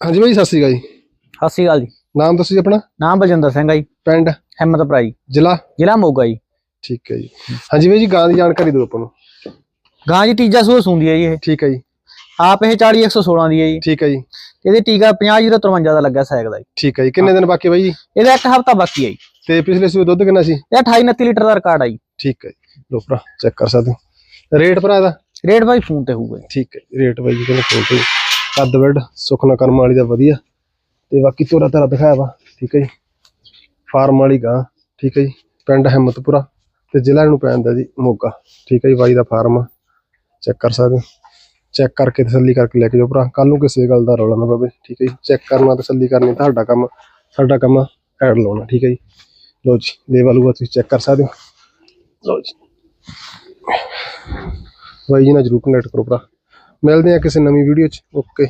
ਹਾਂਜੀ ਬਾਈ ਸਤਿ ਸ਼੍ਰੀ ਅਕਾਲ ਜੀ। ਸਤਿ ਸ਼੍ਰੀ ਅਕਾਲ ਜੀ। ਨਾਮ ਦੱਸੋ ਜੀ ਆਪਣਾ? ਨਾਮ ਬਲਜਿੰਦਰ ਸਿੰਘ ਆ ਜੀ। ਪਿੰਡ? ਹਿੰਮਤਪੁਰਾ ਜੀ। ਜ਼ਿਲ੍ਹਾ? ਜ਼ਿਲ੍ਹਾ ਮੋਗਾ ਜੀ। ਠੀਕ ਹੈ ਜੀ। ਹਾਂਜੀ ਬਾਈ ਜੀ ਗਾਂ ਦੀ ਜਾਣਕਾਰੀ ਦਿਓ ਆਪਾਂ ਨੂੰ। ਗਾਂ ਜੀ ਤੀਜਾ ਸੂਆ ਸੂੰਦੀ ਹੈ ਜੀ ਇਹ। ਠੀਕ ਹੈ ਜੀ। ਆਪ ਇਹ 40 116 ਦੀ ਹੈ ਜੀ। ਠੀਕ ਹੈ ਜੀ। ਇਹਦੇ ਟੀਕਾ 50 53 ਦਾ ਲੱਗਾ ਸਾਈਕ ਦਾ ਜੀ। ਠੀਕ ਹੈ ਜੀ। ਕਿੰਨੇ ਦਿਨ ਬਾਕੀ ਬਾਈ ਜੀ? ਇਹਦਾ ਇੱਕ ਹਫਤਾ ਬਾਕੀ ਹੈ ਜੀ। ਤੇ ਪਿਛਲੇ ਸੂਏ ਦੁੱਧ ਕਿੰਨਾ ਸੀ? ਇਹ 28 29 ਲੀਟਰ ਦਾ ਰਿਕਾਰਡ ਆ ਜੀ। ਠੀਕ ਹੈ ਜੀ। ਲੋ ਭਰਾ ਚੈੱਕ ਕਰ ਸਕਦੇ ਹੋ। ਰੇਟ ਭਰਾ ਦਾ ਰੇਟ ਬਾਈ ਫੋਨ ਤੇ ਹੋਊਗਾ ਜੀ। ਠੀਕ ਹੈ ਰੇਟ ਬਾਈ ਜੀ ਕਹਿੰਦੇ ਫੋਨ ਤੇ ਕੱਦ ਬੈਡ ਸੁਖਨਾ ਕਰਮ ਵਾਲੀ ਦਾ ਵਧੀਆ। ਤੇ ਬਾਕੀ ਤੋਰਾ ਤਾਰਾ ਦਿਖਾਇਆ ਵਾ, ਠੀਕ ਹੈ ਜੀ। ਫਾਰਮ ਵਾਲੀ ਗਾਂ, ਠੀਕ ਹੈ ਜੀ। ਪਿੰਡ ਹਿੰਮਤਪੁਰਾ ਤੇ ਜ਼ਿਲ੍ਹਾ ਨੂੰ ਪੈਂਦਾ ਜੀ ਮੋਗਾ, ਠੀਕ ਹੈ ਜੀ। ਬਾਈ ਦਾ ਫਾਰਮ, ਚੈੱਕ ਕਰ ਸਕਦੇ ਹੋ। ਚੈੱਕ ਕਰਕੇ ਤਸੱਲੀ ਕਰਕੇ ਲੈ ਕੇ ਜਾਓ ਭਰਾ। ਕੱਲ ਨੂੰ ਕਿਸੇ ਗੱਲ ਦਾ ਰੌਲਾ ਨਾ ਪਵੇ, ਠੀਕ ਹੈ ਜੀ। ਚੈੱਕ ਕਰਨਾ, ਤਸੱਲੀ ਕਰਨੀ ਤੁਹਾਡਾ ਕੰਮ, ਸਾਡਾ ਕੰਮ ਐਡ ਲਾਉਣਾ, ਠੀਕ ਹੈ ਜੀ। ਲੋ ਜੀ ਲੇਵਲ ਉਹ ਤੁਸੀਂ ਚੈੱਕ ਕਰ ਸਕਦੇ ਹੋ। ਲੋ ਜੀ। ਬਾਈ ਜੀ ਨਾਲ ਜਰੂਰ ਕਨੈਕਟ ਕਰੋ ਭਰਾ। ਮਿਲਦੇ ਆ ਕਿਸੇ ਨਵੀਂ ਵੀਡੀਓ 'ਚ। ਓਕੇ